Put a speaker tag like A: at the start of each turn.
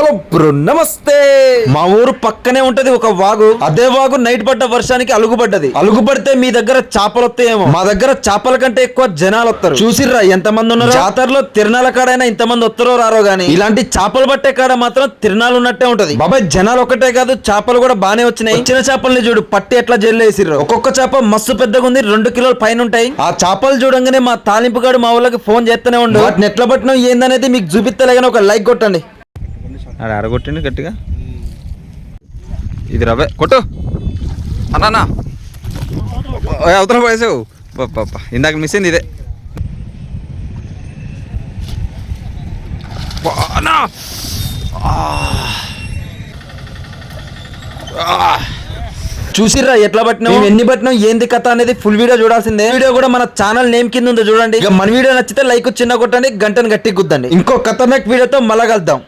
A: Hello bro నమస్తే. మా ఊరు పక్కనే ఉంటది ఒక వాగు. అదే వాగు నైట్ పడ్డ వర్షానికి అలుగుపడ్డది అలుగుపడితే మీ దగ్గర చేపలు వస్తాయేమో మా దగ్గర చేపల కంటే ఎక్కువ జనాలు వస్తారు చూసిర్రా ఎంత మంది ఉన్నారు? జాతరలో తిరణాల కాడైనా ఇంత మంది వస్తారో రారో గానీ ఇలాంటి చేపలు పట్టే కాడ మాత్రం తిరణాలు ఉన్నట్టే ఉంటది. బాబాయ్ జనాలు ఒకటే కాదు చేపలు కూడా బానే వచ్చినాయి. చిన్న చేపల్ని చూడు పట్టి ఎట్లా జల్లేసిర్రు ఒక్కొక్క చేప మస్తు పెద్దగా ఉంది రెండు కిలోల పైన ఉంటాయి ఆ చేపలు చూడంగానే మా తాలింపుగాడు మా వాళ్ళకి ఫోన్ చేస్తూనే ఉండు. వాటిని ఎట్లా పట్టినాం ఏందనేది మీకు చూపిస్తలేగానే ఒక లైక్ కొట్టండి.
B: ఆడ అరగొట్టిండు గట్టిగా. ఇది రవే కొట్టు. అన్నా అవతల పోయేసావు పాప ఇందాక మిస్ అయింది ఇదే. అన్నా. ఆ.
A: చూసిర్రా ఎట్లా పట్టినాం ఎన్ని పట్టినాం? ఏంది కథ అనేది ఫుల్ వీడియో చూడాల్సిందే. వీడియో కూడా మన ఛానల్ నేమ్ కింద ఉందో చూడండి. ఇక మన వీడియో నచ్చితే లైక్ చిన్న కొట్టండి గంటను గట్టి గుద్దండి. ఇంకో ఖతర్నాక్ వీడియోతో మళ్ళా కలుద్దాం.